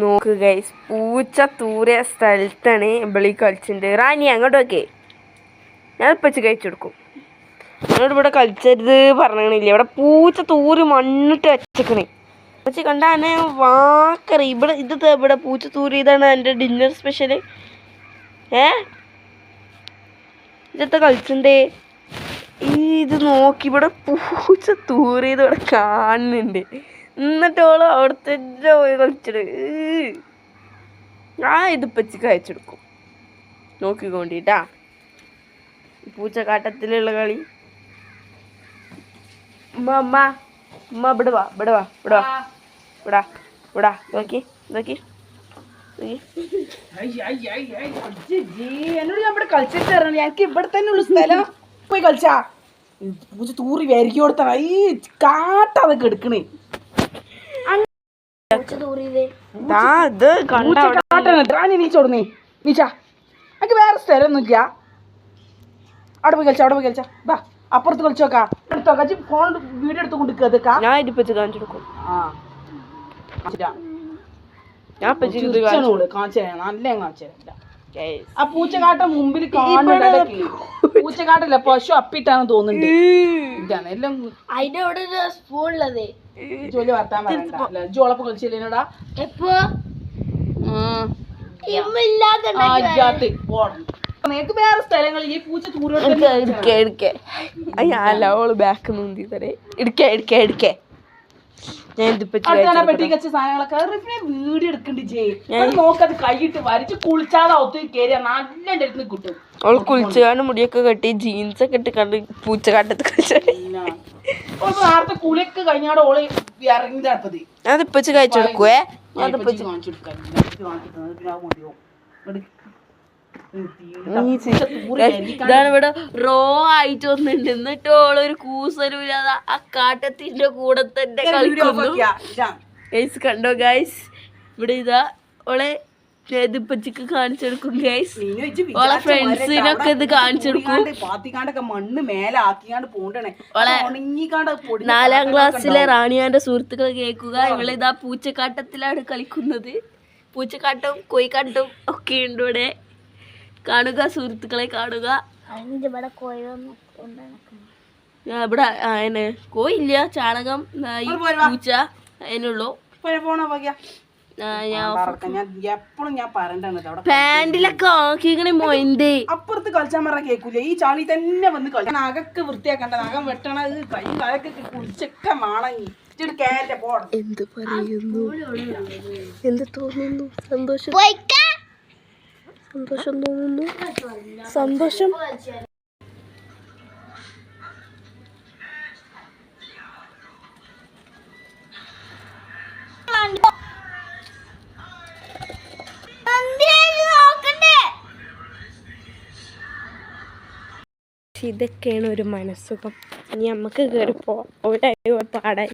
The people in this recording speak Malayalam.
നോക്ക് ഗൈസ് പൂച്ച തൂറിയ സ്ഥലത്താണ് ഇബളി കളിച്ചിട്ടുണ്ട് അങ്ങോട്ട് നോക്കേ. ഞാൻ ഇപ്പച്ച് കഴിച്ചു കൊടുക്കും. അങ്ങോട്ട് ഇവിടെ കളിച്ചരുത് പറഞ്ഞില്ല? ഇവിടെ പൂച്ച തൂറി മണ്ണിട്ട് വെച്ചേക്കണേ. പക്ഷെ കണ്ടാനെ വാക്കറി. ഇവിടെ ഇത് ഇവിടെ പൂച്ച തൂറി ഇതാണ് എന്റെ ഡിന്നർ സ്പെഷ്യൽ ഏ? ഇതൊക്കെ കളിച്ചിണ്ടേ? ഈ ഇത് നോക്കി ഇവിടെ പൂച്ച തൂറിയത് ഇവിടെ കാണുന്നുണ്ട്. എന്നിട്ട് ഓൾ അവിടുത്തെ പോയി കളിച്ചിട്ട് ഞാൻ ഇത് പച്ചിക്ക് അയച്ചെടുക്കും നോക്കിക്കൊണ്ടിട്ടാ. പൂച്ചക്കാട്ടത്തിലുള്ള കളി. ഉമ്മ ഉമ്മ ഉമ്മ ഇവിടെ വാ ഇവിടെ ഇവിടെ നോക്കി നോക്കി ഇവിടെ എനിക്ക് ഇവിടെ തന്നെ ഉള്ള സ്ഥലം പോയി കളിച്ചാ. പൂജ തൂറി വരക്കി കൊടുത്താ ഈ കാട്ടതൊക്കെ എടുക്കണേ. റാണി നീച്ചോടുന്നേ നീച്ചാ എനിക്ക് വേറെ സ്ഥലം നോക്കിയാ അവിടെ പോയി കളിച്ചാ അവിടെ പോയി കളിച്ചാ. ബാ അപ്പുറത്ത് കളിച്ചോക്കാ എടുത്തോ കച്ചി ഫോൺ വീഡിയോ എടുത്ത് കൊണ്ട് കേൾക്കാ ഞാൻ ഇത് കാണിച്ചു കൊടുക്കും. ആ. ഞാൻ കാണിച്ചു കാണിച്ചു. നല്ല കാണിച്ചു തരാം. ആ പൂച്ചക്കാട്ട മുമ്പിൽ കാണുന്നുണ്ട് പൂച്ചക്കാട്ടല്ല? പശു അപ്പിട്ടാന്ന് തോന്നുന്നുണ്ട്. ഇതാണ് എല്ലാം അതിന്റെ അവിടെ ഒരു സ്പൂൺ ഉള്ളത് ജോലി വർത്താൻ പറയണ്ട. ജോളപ്പ് കളിച്ചില്ലേനോടാ എപ്പോ? നിനക്ക് വേറെ സ്ഥലങ്ങളിൽ ഈ പൂച്ച തൂരോട്ട് എടുക്ക എടുക്ക ഓൾ ബാക്ക് മുന്തി തരേ എടുക്ക എടുക്ക എടുക്ക. ഞാൻ പെട്ടി കച്ച സാധനങ്ങളൊക്കെ റിഫിനെ വീഡിയോ എടുക്കണ്ട് ജയ് അത് നോക്കത് കൈയിട്ട് വരച്ച് കുളിച്ചാതെ ഒത്തു കയറിയ നല്ല എന്റെ അടുത്ത് കിട്ടും. ഓൾ കുളിച്ചാണ് മുടിയൊക്കെ കെട്ടി ജീൻസ് ഒക്കെ ഇട്ട് കണ്ട് പൂച്ച കണ്ടത് നേരത്തെ കുളിയൊക്കെ കഴിഞ്ഞാട് ഓൾ ഇറങ്ങിയത് അടുത്തത്. ഞാൻ ഇതാണ് ഇവിടെ റോ ആയിട്ട് വന്നിട്ടുണ്ട്. എന്നിട്ട് ഓളൊരു കൂസലുമില്ലാതെ ആ കാട്ടത്തിന്റെ കൂടെ തന്നെ കളിക്കുന്നു. ഗൈസ് കണ്ടോ ഗൈസ്? ഇവിടെ ഇതാ ഓളെ ഇതിപ്പച്ചിക്ക് കാണിച്ചെടുക്കും ഗൈസ്. ഓളെ ഫ്രണ്ട്സിനൊക്കെ ഇത് കാണിച്ചെടുക്കും. മണ്ണ് മേലെ ആക്കിക്കാണ്ട് പോണ്ടണേ. നാലാം ക്ലാസ്സിലെ റാണിയാന്റെ സുഹൃത്തുക്കൾ കേൾക്കുക. ഇവിടെ ഇതാ പൂച്ചക്കാട്ടത്തിലാണ് കളിക്കുന്നത്. പൂച്ചക്കാട്ടും കോയിക്കാട്ടും ഒക്കെ ഉണ്ട് ഇവിടെ. കാണുക സുഹൃത്തുക്കളെ കാണുക. ഇവിടെ കോയൊന്നും ഞാൻ ഇവിടെ അതിന് കോയില്ല ചാണകം നായി പൂച്ച അതിനുള്ളൂ പാൻറിലൊക്കെ ആക്കിക്കണേ മൊയന്തേ അപ്പുറത്ത് കളിച്ചാൻ പറഞ്ഞ കേക്കൂല. ഈ ചാളി തന്നെ വന്ന് കളി അകക്ക് വൃത്തിയാക്കണ്ട. നഖം വെട്ടണത് കൈ കാലൊക്കെ കുളിച്ചൊക്കെ മാണങ്ങി. എന്ത് പറയുന്നു? എന്ത് തോന്നുന്നു? സന്തോഷം. സന്തോഷം തോന്നുന്നു സന്തോഷം. ഇതൊക്കെയാണ് ഒരു മനസ്സുഖം. ഇനി നമുക്ക് കയറി പോവാം ഒരു പാടായി.